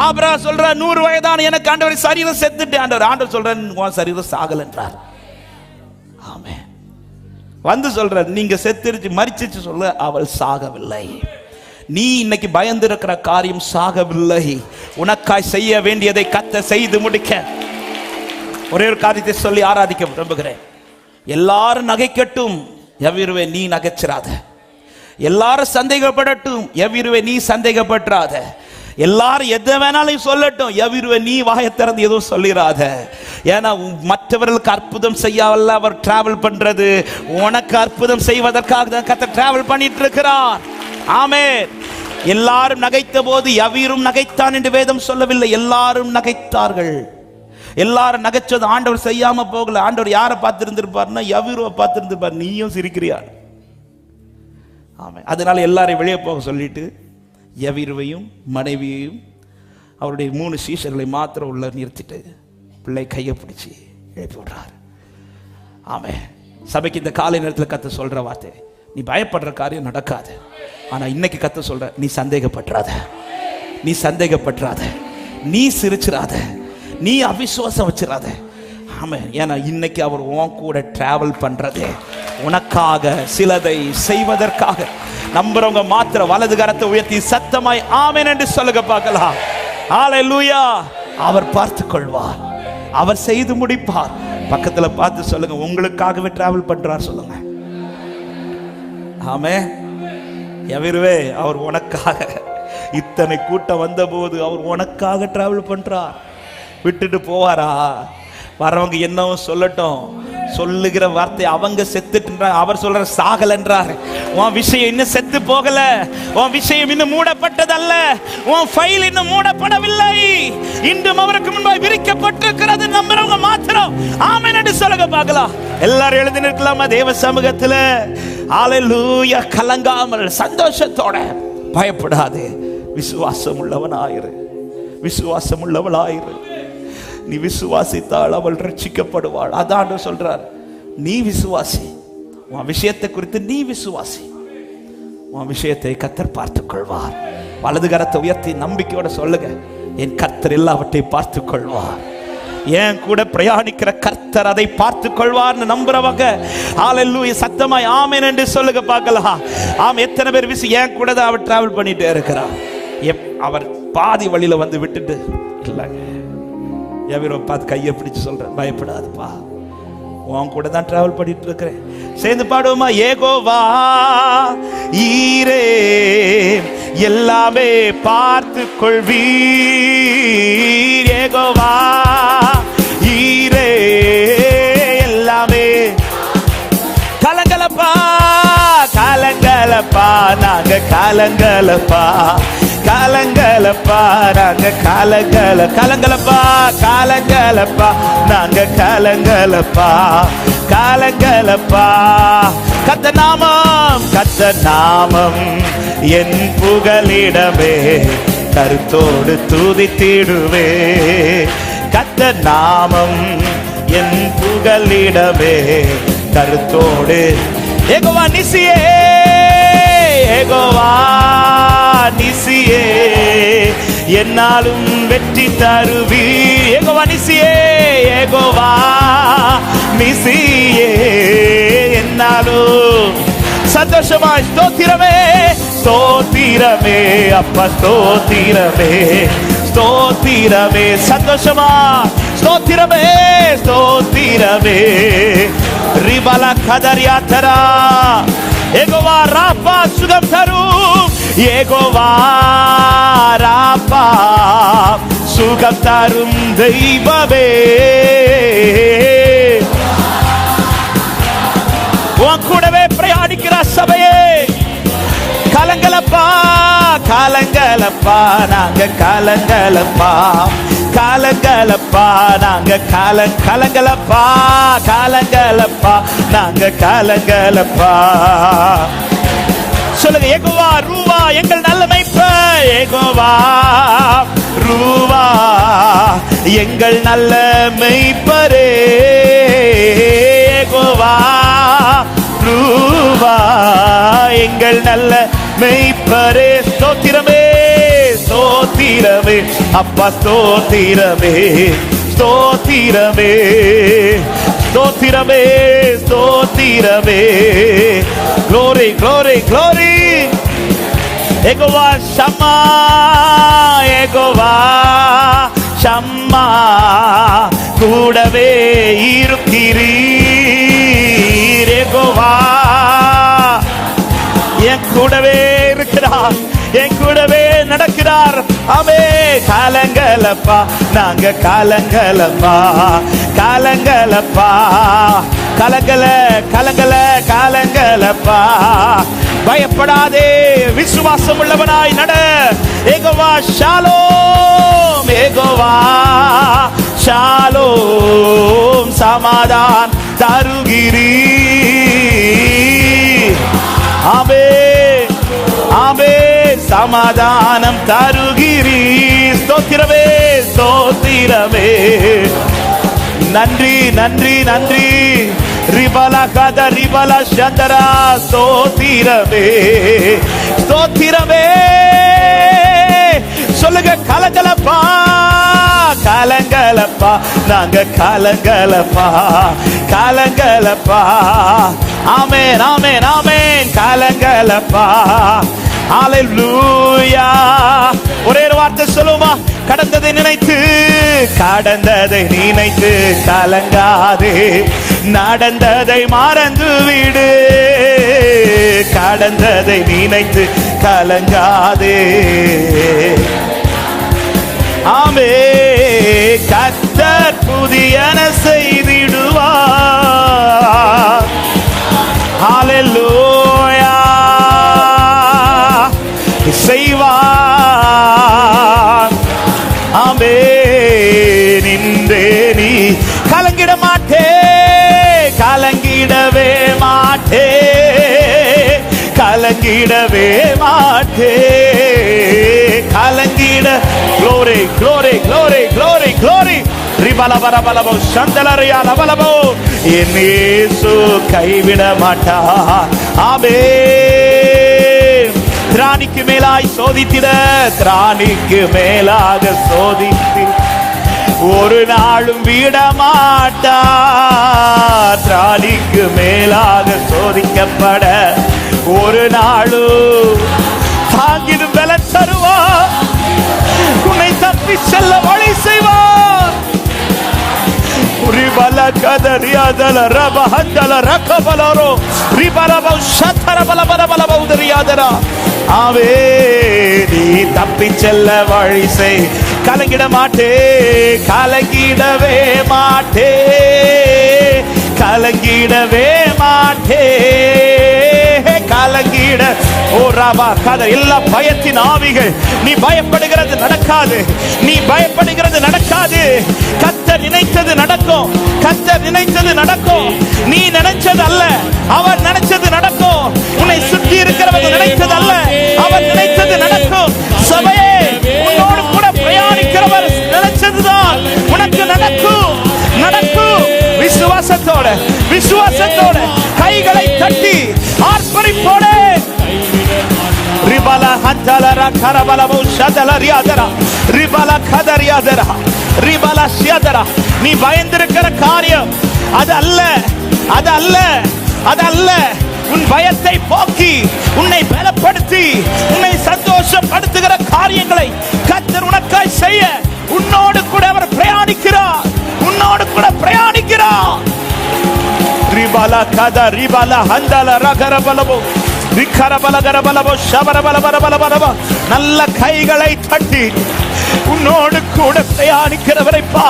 ஆபரா சொல்ற நூறு வயதான எனக்கு ஆண்டவர் சரீரம் செத்துட்டு ஆண்டவர் ஆண்டவர் சொல்ற உன் சரீரம் சாகலன்றார். ஆமே வந்து சொல்ற நீங்க செத்துருச்சு மறிச்சிச்சு சொல்ல அவள் சாகவில்லை. நீ இன்னைக்கு பயந்திருக்கிற காரியம் சாகவில்லை. உனக்காய் செய்ய வேண்டியதை கத்த செய்து முடிக்க. ஒரே ஒரு காரியத்தை சொல்லி ஆராதிக்க விரும்புகிறேன். எல்லாரும் நகைக்கட்டும் எவ்விருவே நீ நகைச்சிராத. எல்லாரும் சந்தேகப்படட்டும் எவ்விருவே நீ சந்தேகப்பட்டுறாத எல்லாரும் எதை வேணாலும் சொல்லட்டும். எவ்விருவே நீ வாயை திறந்து எதுவும் சொல்லிடாத ஏன்னா உன் மற்றவர்களுக்கு அற்புதம் செய்யவல்ல அவர் டிராவல் பண்றது உனக்கு அற்புதம் செய்வதற்காக தான் கத்த டிராவல் பண்ணிட்டு இருக்கிறார் ஆமே எல்லாரும் நகைத்த போது எவீரும் நகைத்தான் என்று வேதம் சொல்லவில்லை. எல்லாரும் நகைத்தார்கள். எல்லாரும் நகைச்சது ஆண்டவர் செய்யாம போகல. ஆண்டவர் யாரை பார்த்திருந்திருப்பார்னா யவீருவை பார்த்திருந்திருப்பார். நீயும் சிரிக்கிறியா? ஆமாம் அதனால எல்லாரையும் வெளியே போக சொல்லிட்டு எவிருவையும் மனைவியையும் அவருடைய மூணு சீசர்களை மாத்திரம் உள்ள நிறுத்திட்டு பிள்ளை கையை பிடிச்சி எழுப்பி விடுறாரு. ஆமே சபைக்கு இந்த காலை நேரத்தில் கத்த சொல்ற வார்த்தை நீ பயப்படுற காரியம் நடக்காது. ஆனா இன்னைக்கு கத்த சொல்ற நீ சந்தேகப்பட்டுறாத. நீ சந்தேகப்பட்டுறாத. நீ சிரிச்சிடாத நீ அவிசுவாசம் வச்சிடாத ஆமா ஏன்னா இன்னைக்கு அவர் உன் கூட டிராவல் பண்றது உனக்காக சிலதை செய்வதற்காக. நம்புறவங்க மாத்திர வலது கரத்தை உயர்த்தி சத்தமாய் ஆமேன் என்று சொல்லுங்க பார்க்கலாம். ஹalleluya அவர் பார்த்து கொள்வார். அவர் செய்து முடிப்பார். பக்கத்துல பார்த்து சொல்லுங்க உங்களுக்காகவே டிராவல் பண்றார் சொல்லுங்க. ஆமே எவருவே அவர் உனக்காக. இத்தனை கூட்டம் வந்தபோது அவர் உனக்காக டிராவல் பண்றார். விட்டுட்டு போவாரா? வரவங்க என்னவும் சொல்லட்டும். சொல்லுகிற வார்த்தை அவங்க செத்துட்டுன்றாங்க அவர் சொல்ற சாகலன்றார் உன் விஷயம் இன்னும் செத்து போகல. உன் விஷயம் இன்னும் மூடப்பட்டதல்ல. உன் ஃபைல் இன்னும் மூடப்படவில்லை. இன்றும் அவருக்கு முன்பாய் விரிக்கப்பட்டிருக்கிறது. நம்புறவங்க மாத்திரம் ஆமை என்று சொல்லுங்க பார்க்கலாம். எல்லாரும் எழுதி நிற்கலாமா தேவ சமூகத்துல? ஹalleluya கலங்காமல் சந்தோஷத்தோட. பயப்படாதே. விசுவாசம் உள்ளவனாயிரு விசுவாசம் உள்ளவளாயிரு நீ விசுவாசித்தால் அவள் ரட்சிக்கப்படுவாள். அதான் சொல்றார். நீ விசுவாசி. உன் விஷயத்தை குறித்து நீ விசுவாசி. உன் விஷயத்தை கத்தர் பார்த்துக் கொள்வார். வலது கரத்தை உயர்த்தி நம்பிக்கையோட சொல்லுங்க. என் கர்த்தர் எல்லாவற்றையும் பார்த்து கொள்வார். ஏன் கூட பிரயாணிக்கிற கர்த்தர் அதை பார்த்து கொள்வார்னு நம்புறவங்க ஹalleluya சத்தமாய் ஆமேன் என்று சொல்லுங்க பார்க்கலாம். ஆம் எத்தனை பேர் விசு ஏன் கூட தான் அவர் டிராவல் பண்ணிட்டே இருக்கிறார். எப் அவர் பாதி வழியில வந்து விட்டுட்டு இல்லைங்க எவரோ பார்த்து கையை பிடிச்சு சொல்றேன் பயப்படாதுப்பா. உன் கூட தான் டிராவல் பண்ணிட்டு இருக்கிறேன். சேர்ந்து பாடுவோமா? ஏகோவா ஈரே எல்லாமே பார்த்து கொள்வீர். ஏகோவா ஈரே எல்லாமே. கலங்கலப்பா கலங்கலப்பா நாங்க கலங்கலப்பா. காலங்களப்பா நாங்க காலங்கள காலங்களப்பா காலங்களப்பா நாங்க காலங்களப்பா காலங்களப்பா. கத்த நாமம் கத்த நாமம் என் புகலிடமே கருத்தோடு துதித்திடுவே. கத்த நாமம் என் புகலிடமே கருத்தோடு ஏகோவா நிசியே ஏகோவா. நிசியே என்னாலும் வெற்றி தருவி ஏகோவா நிசியே ஏகோவா நிசியே என்னாலும் சந்தோஷமா ஸ்தோத்திரமே ஸ்தோத்திரமே அப்பா ஸ்தோத்திரமே ஸ்தோத்திரமே சந்தோஷமா ஸ்தோத்திரமே ஸ்தோத்திரமே. ரிபல கதரியாத்தரா ஏகோவா தரும் சுகம் தரும் தெய்வமே. உன் கூடவே பிரயாணிக்கிற சபையே. கலங்கலப்பா கலங்கலப்பா நாங்க கலங்கலப்பா. கலங்கலப்பா நாங்க கல கலங்கலப்பா கலங்கலப்பா நாங்க கலங்கலப்பா. சொல்லுங்க ஏகோவா ரூவா எங்கள் நல்ல மைப்ப ஏகோவா ரூவா எங்கள் நல்ல மெய்ப்பரே ஏகோவா ரூவா எங்கள் நல்ல மெய்ப்பரே ஸ்தோத்திரமே ஸ்தோத்திர ஸ்தோத்திரமே அப்பா ஸ்தோத்திரமே ஸ்தோத்திரமே ஸ்தோத்திரமே. ஸ்தோத்திரமே. க்ளோரி க்ளோரி க்ளோரி எகோவா ஷம்மா எகோவா ஷம்மா. கூடவே இருக்கிறீர் எகோவா. என் கூடவே இருக்கிறார் என் கூடவே நடக்கிறார். அவே காலங்களப்பா நாங்க காலங்களப்பா காலங்களப்பா. கலங்கல கலங்கல காலங்களப்பா. பயப்படாதே விசுவாசம் உள்ளவனாய் நட. ஏகோவா ஷாலோம் ஏகோவா ஷாலோம் சமாதான் தருகிறீ சமாதானம் தருகிறீ ஸ்தோத்திரமே ஸ்தோத்திரமே. நன்றி நன்றி நன்றி. ரிபல கத ரிபல சந்தரா ஸ்தோத்திரமே. ஸ்தோத்திரமே. சொல்லுங்க கலகலப்பா கலங்கலப்பா. நாங்க கலங்கலப்பா கலங்கலப்பா. ஆமேன் ஆமேன் ஆமேன். கலங்கலப்பா. ஹalleluya ஒரே ஒரு வார்த்தை சொல்லுமா? கடந்ததை நினைத்து கடந்ததை நினைத்து கலங்காதே. நடந்ததை மறந்து விடு. கடந்ததை நினைத்து கலங்காதே. ஆமே கத்தர் புதியன செய்திடுவார். ஹalleluya கலங்கிடவே மாட்டே. கலங்கிட. Glory glory glory glory glory. ரிபல பலபோ சந்தலரியா லபலபோ என் இயேசு கைவிட மாட்டா. ஆமே திராணிக்கு மேலாய் சோதித்திட. திராணிக்கு மேலாக சோதித்து. ஒரு நாளும் விட மாட்டா. திராணிக்கு மேலாக சோதிக்கப்பட. ஒரு நாளும் தாங்கிடும் வில தருவா. உன்னை தப்பி செல்ல வழி செய்வார் ரிபல கதரியாதல ரப ஹந்தல ரக்கபலரோ ரிபல பௌ சத்தர பல பல பல பௌதரியாதரா ஆவே நீ தப்பி செல்ல வழி செய். கலங்கிட மாட்டே கலங்கிடவே மாட்டே. கலங்கிடவே மாட்டே. கலங்கிட. ஓ ராபா கதை எல்லா பயத்தின் ஆவிகள். நீ பயப்படுகிறது நடக்காது. நீ பயப்படுகிறது நடக்காது. கத்த நினைத்தது நடக்கும். கத்த நினைத்தது நடக்கும். நீ நினைச்சது அல்ல. அவர் நினைச்சது நடக்கும். உன்னை சுற்றி இருக்கிறவங்க நினைத்தது அல்ல. அவர் நினைத்தது நடக்கும். சபையே உன்னோடு கூட பிரயாணிக்கிறவர் நினைச்சதுதான் உனக்கு நடக்கும். நடக்கும். விசுவாசத்தோட விசுவாசத்தோட கைகளை தட்டி ஆர்ப்பரிப்போட ரிபல ஹந்தலர கரபலமு ஷதல ரியாதரா. ரிபல கதரியாதரா. ரிபல ஷியாதரா. நீ பயந்திருக்கிற காரியம் அது அல்ல அது அல்ல அது அல்ல உன் பயத்தை போக்கி உன்னை பலப்படுத்தி உன்னை சந்தோஷப்படுத்துகிற காரியங்களை கத்தர் ரிபல கத ரிபல ஹந்தல ரகர பலபோ விக்கர பலகர பலபோ சபர பல பல பல பலபோ நல்ல கைகளை தட்டி உன்னோடு கூட பிரயாணிக்கிறவரை பா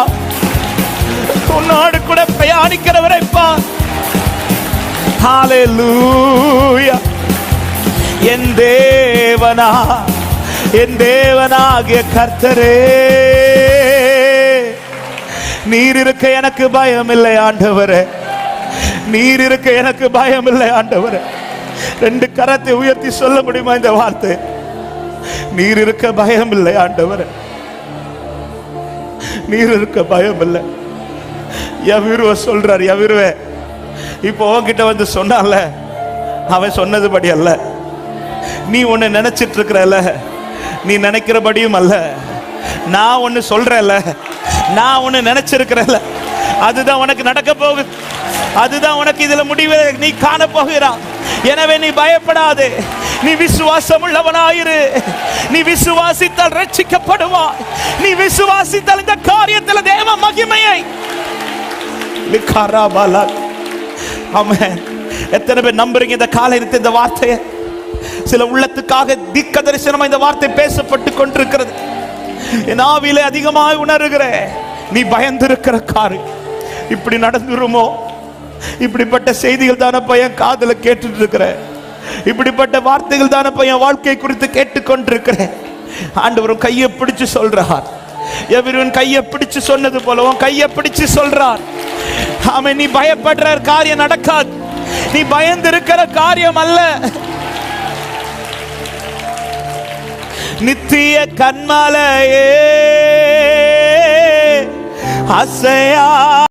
உன்னோடு கூட பிரயாணிக்கிறவரை பா ஹalleluya என் தேவனா என் தேவனாகிய கர்த்தரே நீர் இருக்க எனக்கு பயம் இல்லை ஆண்டவரே நீர் இருக்க எனக்கு பயம் இல்லை ஆண்டவர். ரெண்டு கரத்தை உயர்த்தி சொல்ல முடியுமா இந்த வார்த்தை? நீர் இருக்க பயம் இல்லை ஆண்டவர். நீர் இருக்க பயம் இல்லை எவிருவ சொல்றார் எவிருவே இப்போ உன்கிட்ட வந்து சொன்னால அவன் சொன்னதுபடி அல்ல. நீ ஒன்னு நினைச்சிட்டு இருக்கிறல நீ நினைக்கிறபடியும் அல்ல. நான் ஒன்னு சொல்றேன்ல நான் ஒன்னு நினைச்சிருக்கிறேன்ல அதுதான் உனக்கு நடக்க போகுது. அதுதான் உனக்கு இதுல முடிவு. நீ காண போகிறான் எனவே நீ பயப்படாதே. நீ விசுவாசம் உள்ளவனாயிரு நீ விசுவாசித்தால் ரட்சிக்கப்படுவாய். நீ விசுவாசித்தால் இந்த காரியத்தில் தேவ மகிமையை. லிக்காராபாலா. எத்தனை பேர் நம்புறீங்க இந்த காலையில் இந்த வார்த்தையை? சில உள்ளத்துக்காக திக்க தரிசனமா இந்த வார்த்தை பேசப்பட்டு கொண்டிருக்கிறது. என் ஆவியிலே அதிகமாக உணர்கிறேன். நீ பயந்திருக்கிற காரு இப்படி நடந்துருமோ? இப்படிப்பட்ட செய்திகள் தானே பையன் காதல கேட்டுட்டு இருக்கிறேன் இப்படிப்பட்ட வார்த்தைகள் தானே பையன் வாழ்க்கை குறித்து கேட்டுக்கொண்டிருக்கிறேன். ஆண்டவரும் கையை பிடிச்சு சொல்றார். எவரும் கையை பிடிச்சு சொன்னது போல உன் கையை பிடிச்சு சொல்றார். அவன் நீ பயப்படுற காரியம் நடக்காது. நீ பயந்து இருக்கிற காரியம் அல்ல. நித்திய கண்மலையே அசையா